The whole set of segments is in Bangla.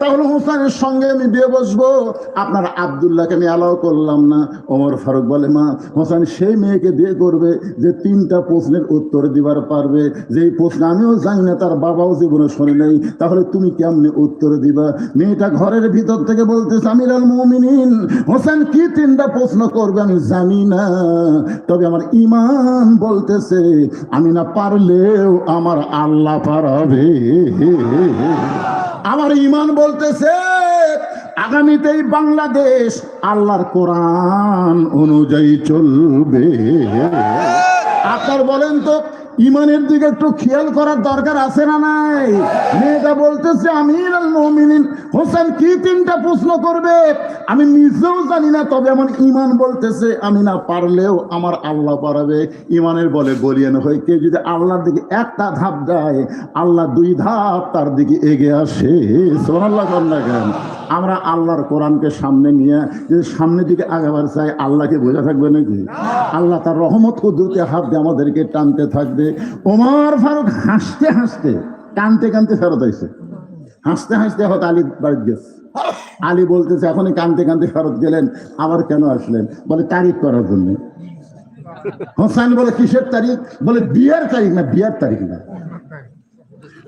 তাহলে হোসেনের সঙ্গে আমি বিয়ে বসবো। আপনার আবদুল্লাহকে আমি অ্যালাউ করলাম না। ওমর ফারুক বলে, মা, হোসেন সেই মেয়েকে বিয়ে করবে যে তিনটা প্রশ্নের উত্তর দিবার পারবে। যেই প্রশ্ন আমিও জানি না, তার বাবাও জীবনে শোনে নেই। তাহলে তুমি কেমনে উত্তর দিবা? মেয়েটা ঘরের ভিতর থেকে বলতে আমির আল মুমিনিন, হোসেন কি তিনটা প্রশ্ন করবে আমি জানি না। তবে আমার ইমান বলতেছে, আমি না পারলেও আমার আল্লাহ পারাবে। আমার ইমান বলতেছে আগামীতেই বাংলাদেশ আল্লাহর কোরআন অনুযায়ী চলবে। আপনার বলেন তো ইমানের দিকে একটু খেয়াল করার দরকার আছে না নাই? মেয়েটা বলতেছে মমিনিন, হোসেন কি তিনটা প্রশ্ন করবে? আমি নিজেও জানি না, তবে আমার ইমান বলতেছে, আমি না পারলেও আমার আল্লাহ পারাবে। ইমানের বলে বলিয়ান হয়ে, কেউ যদি আল্লাহর দিকে একটা ধাপ যায় আল্লাহ দুই ধাপ তার দিকে এগিয়ে আসে। সোনাল্লাহ কেন? আমরা আল্লাহর কোরআনকে সামনে নিয়ে যদি সামনের দিকে আগাবার চাই, আল্লাহকে বোঝা থাকবে নাকি? আল্লাহ তার রহমত, কুদরতে হাত দিয়ে আমাদেরকে টানতে থাকবে। ওমর ফারুক হাসতে হাসতে, কানতে কানতে ফেরত আইছে। হাসতে হাসতে হয়তো আলী বাড়ি গেছে। আলী বলতেছে, এখনই কানতে কানতে ফেরত গেলেন, আবার কেন আসলেন? বলে, তারিখ করার জন্য। হোসেন বলে, কিসের তারিখ? বলে, বিয়ের তারিখ না, বিয়ের তারিখ না।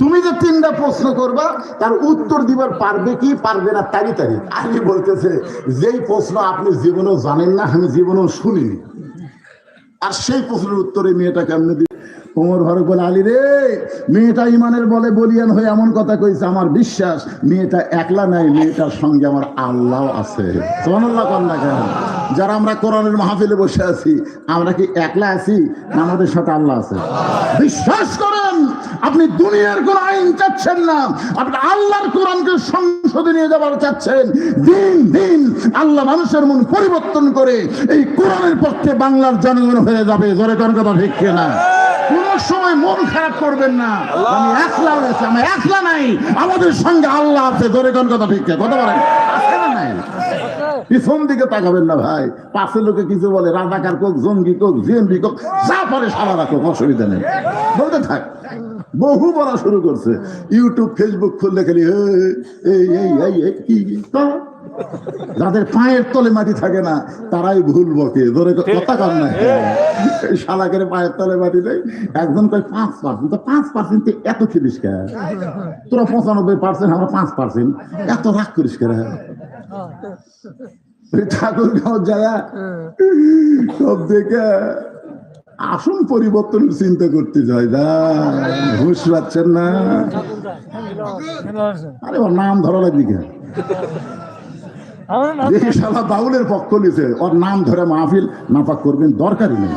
তুমি যে তিনটা প্রশ্ন করবা, তার উত্তর দিবার পারবে কি, পারবে না তারি তারি আলী বলতেছে, যেই প্রশ্ন আপনি জীবনেও জানেন না, আমি জীবনেও শুনিনি। আর সেই প্রশ্নের উত্তরে মেয়েটা কেমনে দিবে ওমর ফারুক বলে, আলী রে, মেয়েটা ইমানের বলে বলিয়ান হয়ে এমন কথা কইছে, আমার বিশ্বাস, মেয়েটা একলা নাই, মেয়েটার সঙ্গে আমার আল্লাহ আছে। সোহানাল্লাহ কন্যা কেন? যারা আমরা কোরআনের মাহফিলে বসে আছি, আমরা কি একলা আছি না আমাদের সাথে আল্লাহ আছে? বিশ্বাস করেন, আপনি দুনিয়ার কোন আইন চাচ্ছেন না। আপনি আল্লাহর কোরআনকে সংসদে নিয়ে যাবার চাচ্ছেন। দিন দিন আল্লাহ মানুষের মন পরিবর্তন করে এই কোরআনের পক্ষে বাংলার জনগণ হয়ে যাবে। জোরে কোন কথা ঠিক না কোন সময় মন খারাপ করবেন না। আমি একলা আমি একলা নাই। আমাদের সঙ্গে আল্লাহ আছে। জোরে কোন কথা ঠিক কথা বলেন। আছে না নাই? পিছন দিকে তাকাবেন না ভাই। পাশে লোকে কিছু বলে, রাজাকার কোক, জঙ্গি কোক, জিএমবি কোক, যা পারে সারা রাখো অসুবিধা নেই। বলতে থাক, বহু বলা শুরু করছে। ইউটিউব, ফেসবুক খুললে খালি যাদের পায়ের তলে মাটি থাকে না, তারাই ভুল বকে। ধরে কথা কর না। শালাকের পায়ের তলে মাটি নেই। একজন কয়, পাঁচ পার্সেন্ট তো পাঁচ পার্সেন্ট এত খিলিস তোরা পঁচানব্বই পার্সেন্ট আমরা পাঁচ পার্সেন্ট এত রাগ করিস কে ঠাকুর গাঁও যায় সব দেখে আসন পরিবর্তনের চিন্তা করতে যায়। দা ঘুষ পাচ্ছেন না। আরে ওর নাম ধরা লাগবে কেন? বাউলের পক্ষ নিছে, ওর নাম ধরে মাহফিল নাপাক করবেন, দরকারই নেই।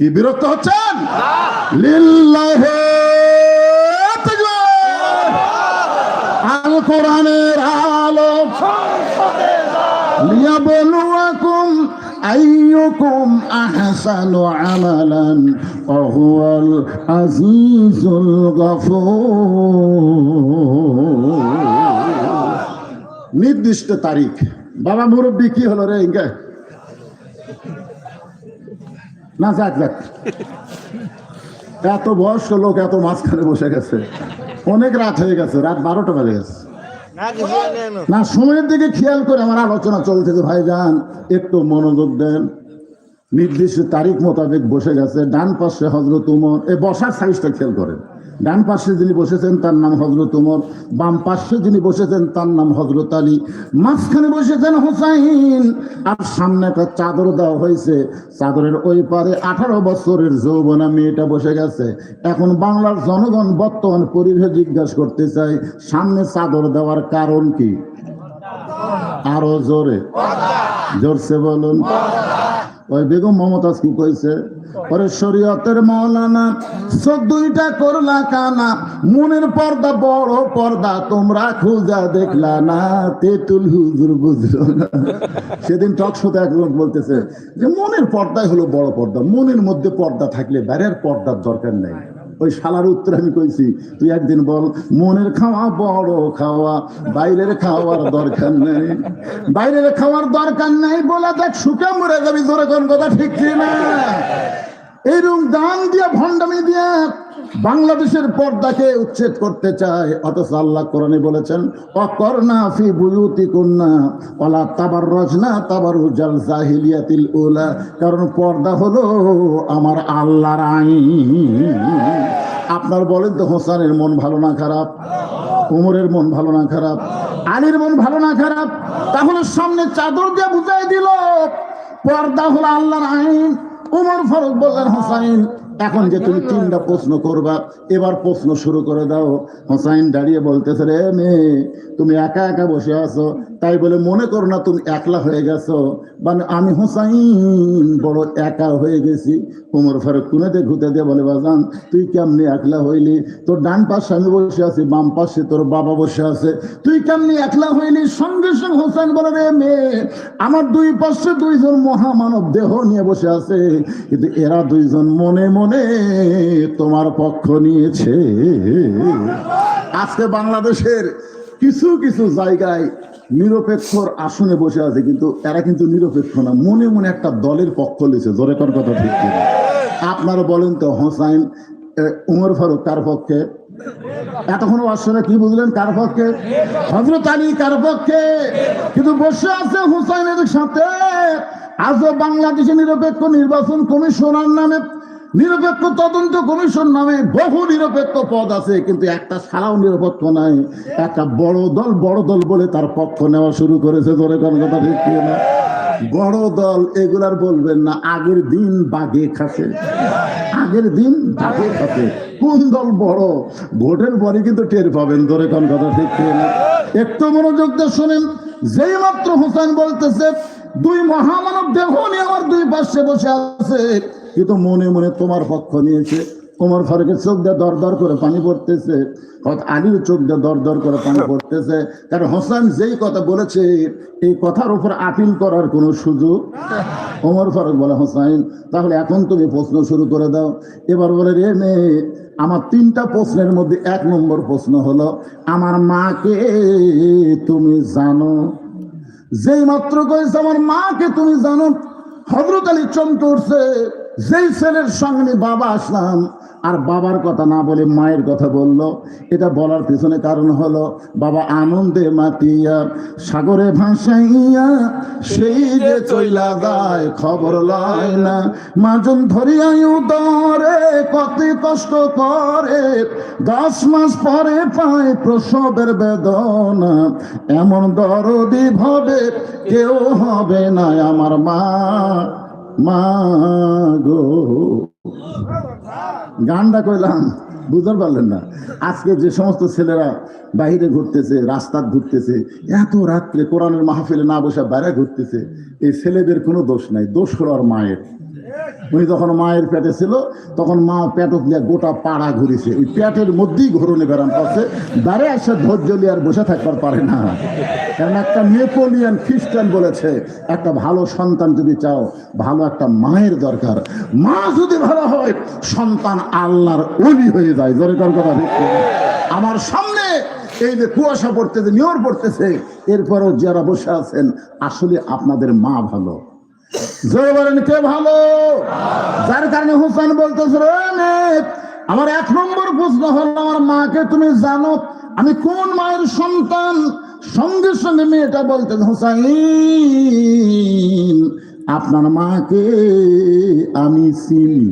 কি বিরক্ত হচ্ছেন? লিল্লাহে তাকবীর। আল কোরআনের আলো লিয়াবলুয়াকুম আইয়ুকুম আহসানু আমালান ওয়া হুয়াল আজিজুল গফুর। নির্দিষ্ট তারিখ। বাবা মুরব্বী কি হলো রে ইনকা? না, যাক যাক। এত বয়স্ক লোক এত মাঝখানে বসে গেছে। অনেক রাত হয়ে গেছে, রাত বারোটা বেজে গেছে। না, সময়ের দিকে খেয়াল করে আমার আলোচনা চলতেছে ভাইজান, একটু মনোযোগ দেন। নির্দিষ্ট তারিখ মোতাবেক বসে গেছে। ডান পাশে হজরত উমর। এ বসার সাইজটা খেয়াল করেন। ডান পাশে যিনি বসেছেন, তার নাম হজরত উমর বাম পাশে যিনি বসেছেন, তার নাম হজরত আলী, মাঝখানে বসেছেন হোসাইন। আর সামনে একটা চাদর দেওয়া হয়েছে, চাদরের ওই পারে আঠারো বছরের যৌবনা মেয়েটা বসে গেছে। এখন বাংলার জনগণ বর্তমান পরিবেশ জিজ্ঞাসা করতে চাই সামনে চাদর দেওয়ার কারণ কি? আরও জোরে। জোরসে বলুন। ওই বেগম মমতাজ কি কইছে? পরে শরীয়তের মৌলানা দুইটা করলা কানা মনের পর্দা বড় পর্দা তোমরা খুঁজা দেখলা না তেতুল হুজুর বুঝলো না। সেদিন টক শোতে এক লোক বলতেছে যে মনের পর্দাই হলো বড় পর্দা মনের মধ্যে পর্দা থাকলে বাইরের পর্দার দরকার নেই। ওই শালার উত্তর আমি কইছি, তুই একদিন বল, মনের খাওয়া বড় খাওয়া, বাইরের খাওয়ার দরকার নেই। বাইরের খাওয়ার দরকার নেই বলে দেখ, সুখে মরে যাবি, জোরে কোন কথা ঠিক না এইরকম দান দিয়ে, ভণ্ডামি দিয়ে বাংলাদেশের পর্দাকে উচ্ছেদ করতে চায়, অথচ আল্লাহ কোরআনে বলেছেন অকর্ণা ফি বুয়ুতি কন্যা তাবার রজনা তাবার উজাল জাহিলিয়াতিল উলা কারণ পর্দা হলো আমার আল্লাহর আইন। আপনার বলেন তো, হোসানের মন ভালো না খারাপ? উমরের মন ভালো না খারাপ? আলীর মন ভালো না খারাপ? তাহলে সামনে চাদর দিয়ে বুঝাই দিল, পর্দা হলো আল্লাহর আইন। উমর ফারুক বললেন হোসাইন এখন যে তুমি তিনটা প্রশ্ন করবা এবার প্রশ্ন শুরু করে দাও। হোসাইন দাঁড়িয়ে বলতেছে রে মেয়ে তুমি একা একা বসে আছো তাই বলে মনে করো না তুমি একলা হয়ে গেছো। মানে আমি হোসাইন বড় একা হয়ে গেছি। উমর ফারুক কুনেতে ঘুতে দিয়ে বলে বাজান তুই কেমনি একলা হইলি? তোর ডান পাশে আমি বসে আছি বাম পাশে তোর বাবা বসে আছে। তুই কেমনি একলা হইলি? সঙ্গে সঙ্গে হোসাইন বলে রে মেয়ে আমার দুই পাশে দুইজন মহামানব দেহ নিয়ে বসে আছে। কিন্তু এরা দুইজন মনে মনে তোমার পক্ষ নিয়েছে। আজকে বাংলাদেশের কিছু কিছু জায়গায় নিরপেক্ষর আসনে বসে আছে, কিন্তু এরা কিন্তু নিরপেক্ষ না। মনে মনে একটা দলের পক্ষ লিছে জোরে কর কথা ঠিক আপনারা বলেন তো, হোসাইন উমর ফারুক কার পক্ষে? এতক্ষণ আসলে কি বুঝলেন কার পক্ষে? হজরত আলী কার পক্ষে? কিন্তু বসে আছে হুসাইনের সাথে। আজও বাংলাদেশে নিরপেক্ষ নির্বাচন কমিশনার নামে নিরপেক্ষ তদন্ত কমিশন নামে বহু নিরপেক্ষ পদ আছে, কিন্তু একটা সারাও নিরপেক্ষ নাই। একটা বড় দল বড় দল বলে তার পক্ষ নেওয়া শুরু করেছে, ধরে কোন কথা ঠিক না? বড় দল এগুলার বলবেন না, আগের দিন বাগে খাসে। আগের দিন বাগে খাসে। কোন দল বড়? ভোটের পরে কিন্তু টের পাবেন, ধরে কোন কথা ঠিক না? একটু মনোযোগ দিয়ে শোনেন, যেই মাত্র হোসেন বলতেছে, দুই মহামানব দেহ নিয়ে আমার দুই পাশে বসে আছে। কিন্তু মনে মনে তোমার পক্ষ নিয়েছে। ওমর ফারুকের চোখ দিয়ে দর দর করে পানি পড়তেছে। আলীর চোখ দিয়ে দর দর করে পানি পড়তেছে। কারণ হোসেন যেই কথা বলেছে, এই কথার উপর আপিল করার কোনো সুযোগ ওমর ফারুক বলে হোসাইন তাহলে এখন তুমি প্রশ্ন শুরু করে দাও। এবার বলে রে মেয়ে, আমার তিনটা প্রশ্নের মধ্যে এক নম্বর প্রশ্ন হলো, আমার মাকে তুমি জানো? যেই মাত্র কয়েছে আমার মাকে তুমি জানো? হজরত আলী চমকে উঠছে। যেই ছেলের সঙ্গে বাবা আসলাম, আর বাবার কথা না বলে মায়ের কথা বলল, এটা বলার পিছনে কারণ হলো, বাবা আনন্দে মাতিয়া, সাগরে ভাসাইয়া, সেই যে চইলা যায়, খবর লয় না। মাজন ধরিয়াই উদরে, কত কষ্ট করে, দশ মাস পরে পায় প্রসবের বেদনা। এমন দরদি ভাবে কেউ হবে না আমার মা। মা গো গানটা কইলাম, বুঝতে পারলেন না। আজকে যে সমস্ত ছেলেরা বাইরে ঘুরতেছে রাস্তা ঘুরতেছে, এত রাত্রে কোরআনের মাহফিলে না বসে বাইরে ঘুরতেছে, এই ছেলেদের কোনো দোষ নাই, দোষ হলো আর মায়ের। উনি যখন মায়ের পেটে ছিল, তখন মা পেট দিয়ে গোটা পাড়া ঘুরেছে। ওই পেটের মধ্যেই ঘুরনে বেড়ান পাচ্ছে দাঁড়ে আসে ধৈর্য নিয়ে আর বসে থাকবার পারে না। কারণ একটা নেপোলিয়ান খ্রিস্টান বলেছে, একটা ভালো সন্তান যদি চাও, ভালো একটা মায়ের দরকার। মা যদি ভালো হয়, সন্তান আল্লাহর অলি হয়ে যায়। জোরে কথা আমার সামনে এই যে কুয়াশা পড়তেছে নিয়র পড়তেছে, এরপরও যারা বসে আছেন, আসলে আপনাদের মা ভালো। জোরে বলেন কে ভালো? যার কারণে হোসেন বলতেছে আমার এক নম্বর প্রশ্ন হলো, আমার মাকে তুমি জানো, আমি কোন মায়ের সন্তান? সঙ্গে সঙ্গে মেয়েটা বলতেন হোসাইন, আপনার মাকে আমি চিনি।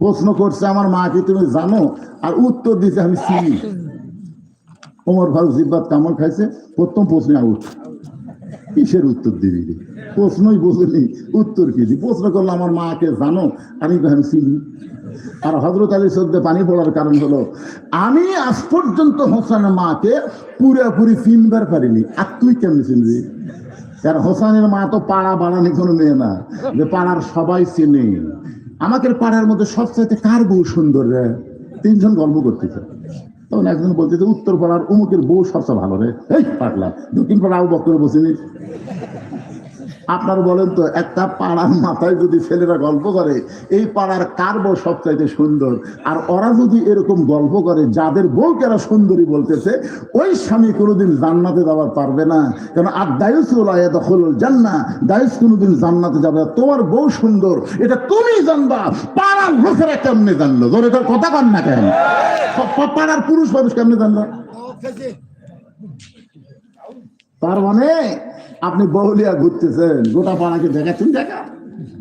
প্রশ্ন করছে, আমার মাকে তুমি জানো? আর উত্তর দিছে, আমি চিনি। ওমর ফারুক জিব্বাত কামড় খাইছে, প্রথম প্রশ্নে আউট। কিসের উত্তর দিবি? প্রশ্নই বোঝেনি উত্তর কি প্রশ্ন করল, আমার মাকে জানো? আমি আমি চিনি আর হজরত আলী সদ্যে পানি পড়ার কারণ হলো, আমি আজ পর্যন্ত হোসেনের মাকে পুরোপুরি চিনবার পারিনি। আর তুই কেমনি চিনবি? কারণ হোসেনের মা তো পাড়া বাড়ানি কোনো মেয়ে না, যে পাড়ার সবাই চেনে। আমাকে পাড়ার মধ্যে সবচাইতে কার বউ সুন্দর রে? তিনজন গল্প করতেছে তখন একজন বলতেছে উত্তর পাড়ার অমুকের বউ সবচেয়ে ভালো রে। এই পাটলা দক্ষিণ পাড়া বক্তব্য বসিনি? আপনার বলেন তো একটা পাড়ার মাথায় যদি ছেলেরা গল্প করে এই পাড়ার কার বউ সবচাইতে সুন্দর। আর ওরা যদি এরকম গল্প করে যাদের বউকে এরা সুন্দরী বলতেছে ওই স্বামী কোনোদিন জান্নাতে যাওয়ার পারবে না। কেন আর দায়ুস দখল জান্না দায়ুস কোনোদিন জান্নাতে যাবে না। তোমার বউ সুন্দর এটা তুমি জানবা পাড়ার লোকেরা কেমনে জানলো? ধর কথা কন না কেন? পাড়ার পুরুষ মানুষ কেমনে জানলো? তার মানে আপনি বহুলিয়া ঘুরতেছেন গোটা পাড়াকে দেখাচ্ছেন দেখা।